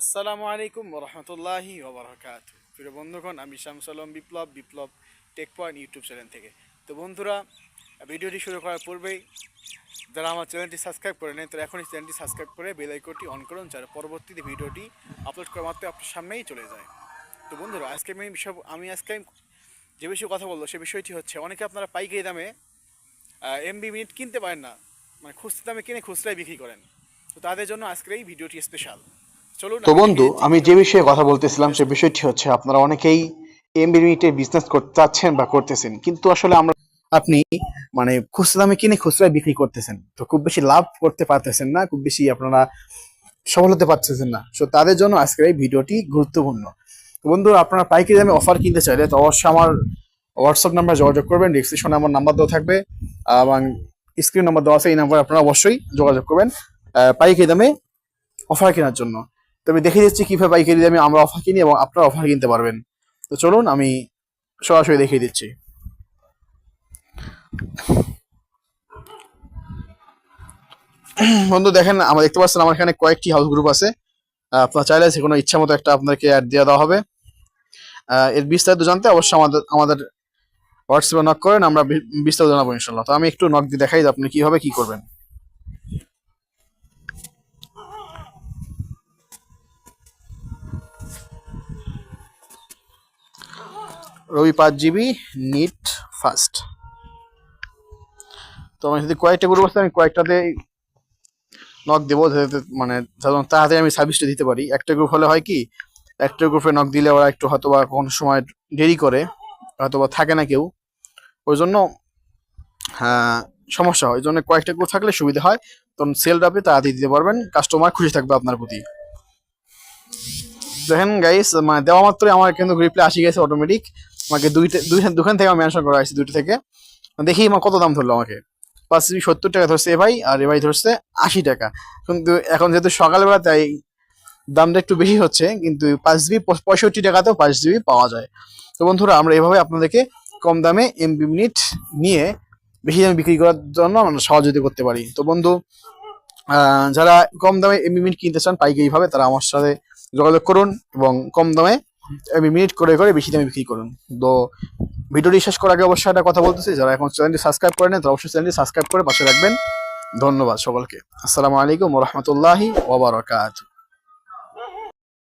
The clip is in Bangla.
আসসালামু আলাইকুম রহমতুল্লাহি ওবরাকাত প্রিয় বন্ধুগণ, আমি শামসালম Biplob Biplob tech point YouTube channel থেকে। তো বন্ধুরা, ভিডিওটি শুরু করার পূর্বেই, যারা আমার চ্যানেলটি সাবস্ক্রাইব করে নেন তারা এখনই চ্যানেলটি সাবস্ক্রাইব করে বেল আইকনটি অন করুন যার পরবর্তীতে ভিডিওটি আপলোড করা মাত্র আপনার সামনেই চলে যায়। তো বন্ধুরা, আজকে আমি বিষয় আমি আজকে যে বিষয়ে কথা বলব, সে বিষয়টি হচ্ছে, অনেকে আপনারা পাইকারি দামে এমবি মিনিট কিনতে পারেন না। মানে খুচরা দামে কিনে খুচরাই বিক্রি করেন। তো তাদের জন্য আজকের এই ভিডিওটি স্পেশাল তো বন্ধু আমি যে বিষয়ে কথা বলতেছিলাম সে বিষয়টি হচ্ছে আপনারা অনেকেই এমবি লিমিটের বিজনেস করতে চাচ্ছেন বা করতেছেন কিন্তু আসলে আমরা আপনি মানে খুচরা দামে কিনে খুচরায় বিক্রি করতেছেন তো খুব বেশি লাভ করতে পারতেছেন না খুব বেশি আপনারা সফল হতে পারতেছেন না। তো তাদের জন্য আজকের এই ভিডিওটি গুরুত্বপূর্ণ। তো বন্ধু আপনারা পাইকারি দামে অফার কিনতে চাইলে তো অবশ্যই আমার হোয়াটসঅ্যাপ নাম্বার যোগাযোগ করবেন ডিসক্রিপশনে আমার নাম্বার দেওয়া থাকবে এবং স্ক্রিন নাম্বার দেওয়া আছে এই নাম্বার আপনারা অবশ্যই যোগাযোগ করবেন আহ, পাইকারি দামে অফার কেনার জন্য। তবে দেখে দিচ্ছি কীভাবে পাইকারি দামে আমরা অফার কিনি এবং আপনারা অফার কিনতে পারবেন। তো চলুন, আমি সরাসরি দেখিয়ে দিচ্ছি। বন্ধু, দেখেন, আমরা দেখতে পাচ্ছেন আমার এখানে কয়েকটি হাউস গ্রুপ আছে। আপনার চাইলে যে কোনো ইচ্ছা মতো একটা আপনাকে অ্যাড দিয়ে দেওয়া হবে। এর বিস্তারিত জানতে অবশ্যই আমাদের আমাদের হোয়াটসঅ্যাপে নক করেন, আমরা বিস্তারিত জানাব ইনশাল্লাহ তো আমি একটু নক দিয়ে দেখাই আপনি কীভাবে কী করবেন। রবি পাঁচ জিবি, নিট ফাস্ট। তো আমি যদি কয়েকটা গ্রুপ আছে আমি কয়েকটাতে নক দেবো মানে সাধারণত তাড়াতাড়ি আমি সার্ভিসটা দিতে পারি। একটা গ্রুপ হলে হয় কি, একটা গ্রুপে নক দিলে ওরা একটু হয়তো বা কোনো সময় দেরি করে হয়তো বা থাকে না কেউ। ওই জন্য হ্যাঁ সমস্যা হয়। ওই জন্য কয়েকটা গ্রুপ থাকলে সুবিধা হয়। তখন সেলটা আপনি তাড়াতাড়ি দিতে পারবেন। কাস্টমার খুশি থাকবে আপনার প্রতি। দেখেন গাইস মানে দেওয়া মাত্রই আমার কিন্তু রিপ্লাই আসি গেছে অটোমেটিক আমাকে দুইটা দুই থেকে আমি মেনশন করা হয়েছে দুইটা থেকে। দেখি আমার কত দাম ধরলো আমাকে। পাঁচ সত্তর টাকা ধরছে এ ভাই, আর এ ভাই ধরছে আশি টাকা। কিন্তু এখন যেহেতু সকালবেলা তাই দামটা একটু বেশি হচ্ছে, কিন্তু পাঁচ জিবি পঁয়ষট্টি টাকাতেও পাঁচ জিবি পাওয়া যায়। তো বন্ধুরা, আমরা এভাবে আপনাদেরকে কম দামে এমবি মিনিট নিয়ে বেশি দামে বিক্রি করার জন্য আমরা সহযোগিতা করতে পারি। তো বন্ধু যারা কম দামে এমবি মিনিট কিনতে চান পাইকারি ভাবে তারা আমার সাথে যোগাযোগ করুন এবং কম দামে আমি মিনিট করে করে বেশি দামে বিক্রি করুন। তো ভিডিওটি শেষ করার আগে অবশ্যই একটা কথা বলতেছি, যারা এখন চ্যানেলটি সাবস্ক্রাইব করে নেন তারা অবশ্যই চ্যানেলটি সাবস্ক্রাইব করে পাশে রাখবেন। ধন্যবাদ সকলকে। আসসালামু আলাইকুম রহমতুল্লাহি ওবরাকাতুহ